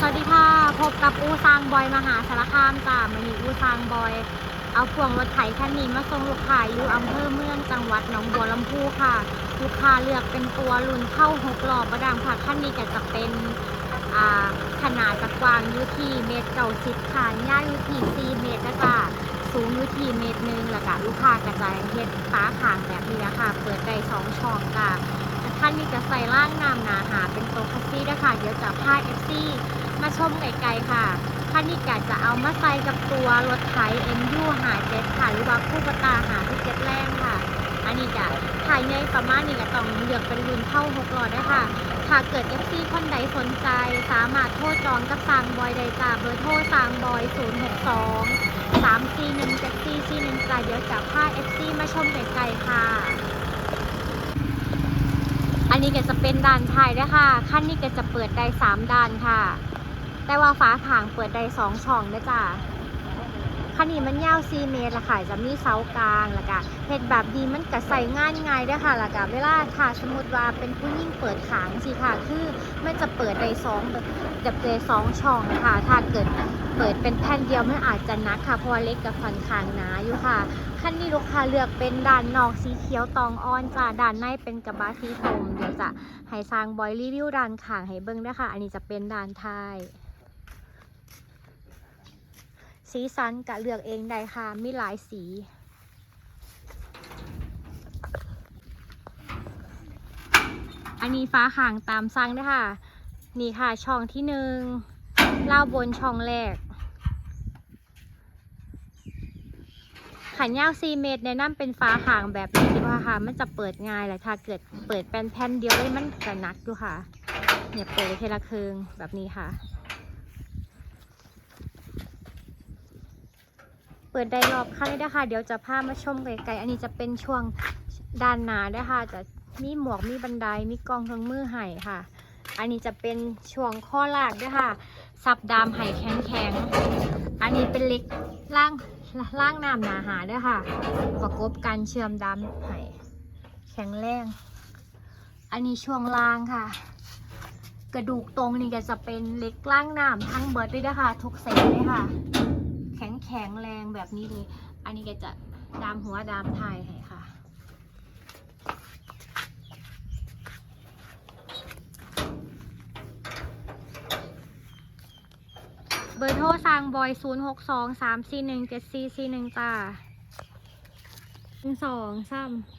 สวัสดีค่ะ พบกับอูซางบอยมหาสารคามจ้ามันนี้อูซางบอย เอาพวงรถไถคันนี้มาส่งลูกค้าอยู่อำเภอเมืองจังหวัดหนองบัวลำพูค่ะ ลูกค้าเลือกเป็นตัวรุ่นเข้าหกล้อประดังค่ะคันนี้ก็จะเป็นขนาดจะกว้างอยู่ที่เมตรเก้าสิบค่ะยาวอยู่ที่สี่เมตรนะจ๊ะสูงอยู่ที่เมตรหนึ่งแล้วก็ลูกค้ากระจายเฮ็ดฟ้าขางแบบนี้นะคะเปิดได้สองช่องจ้ะ ท่านนี้จะใส่ล่างน้ำหนาหาเป็นโตคัสซี่นะคะเดี๋ยวจะพาเอฟซีมาชมไกลๆค่ะท่านนี้กะจะเอามาใส่กับตัวรถไถ MU หาเจ็ดค่ะ หรือว่าคู่กระตาหาที่เจ็ดแรงค่ะ อันนี้จะถ่ายในประมาณนี้ก็ต้องเลือกเป็นรุ่นเข้าหกล้อได้ค่ะถ้าเกิด FC คนใดสนใจ สามารถโทรจองกับสางบอยได้จ้าเบอร์โทรสางบอย062 341 7441จ้าเดี๋ยวจะพา FC มาชมไกลๆค่ะ อันนี้ก็จะเป็นด่านท้ายด้วยค่ะขั้นนี้ก็จะเปิดได้สามด่านค่ะ แต่ว่าฝาถางเปิดได้สองช่องนะจ๊ะ คันนี้มันยาว4เมตรละค่ะจะมีเสากลางแล้วก็เห็ดแบบดีมันก็ใส่ง่ายง่ายด้วยค่ะแล้วก็เวลาถ้าสมมติว่าเป็นผู้ยิ่งเปิดขางสิค่ะ คือมันจะเปิดได้สองแบบแบบเลยสองช่องค่ะ ถ้าเกิดเปิดเป็นแผ่นเดียวมันอาจจะนักค่ะเพราะว่าเล็กกับฟันขางหนาอยู่ค่ะคันนี้ลูกค้าเลือกเป็นด้านนอกสีเขียวตองอ่อนจ้าด้านในเป็นกระบะสีกรมเดี๋ยวจะให้สร้างบอยรีวิวด้านขางให้เบิ้งด้วยค่ะ อันนี้จะเป็นด้านท้าย สีสันกะเลือกเองได้ค่ะ มีหลายสี อันนี้ฟ้าห่างตามสั่งด้วยค่ะ นี่ค่ะช่องที่หนึ่งเล่าบนช่องแรกขันยาว4เมตรแนะนำเป็นฟ้าห่างแบบนี้ดีกว่าค่ะ มันจะเปิดง่ายแหละถ้าเกิดเปิดเป็นแผ่นเดียวเลยมันจะนักดูค่ะ เนี่ยเปิดเทละครึงแบบนี้ค่ะ ปิดได้รอบคันเลยนะคะเดี๋ยวจะพามาชมไกลๆอันนี้จะเป็นช่วงด้านหน้าด้วยค่ะจะมีหมวกมีบันไดมีกองเครื่องมือไห้ค่ะ อันนี้จะเป็นช่วงข้อลากด้วยค่ะสับดามไห้แข็งๆอันนี้เป็นเล็กล่างล่างน้ำหนาหาด้วยค่ะ ประกบกันเชื่อมดามไห้แข็งแรงอันนี้ช่วงล่างค่ะ กระดูกตรงนี่ก็จะเป็นเล็กล่างน้ำทั้งเบิร์ดด้วยนะคะทุกเซตเลยค่ะ แข็งแรงแบบนี้เลย อันนี้ก็จะดามหัวดามท้ายให้ค่ะ เบอร์โทรสั่งบอย 0 6 2 3 4 1 7 4 4 1จ้าหนึ่งสองซ้ำ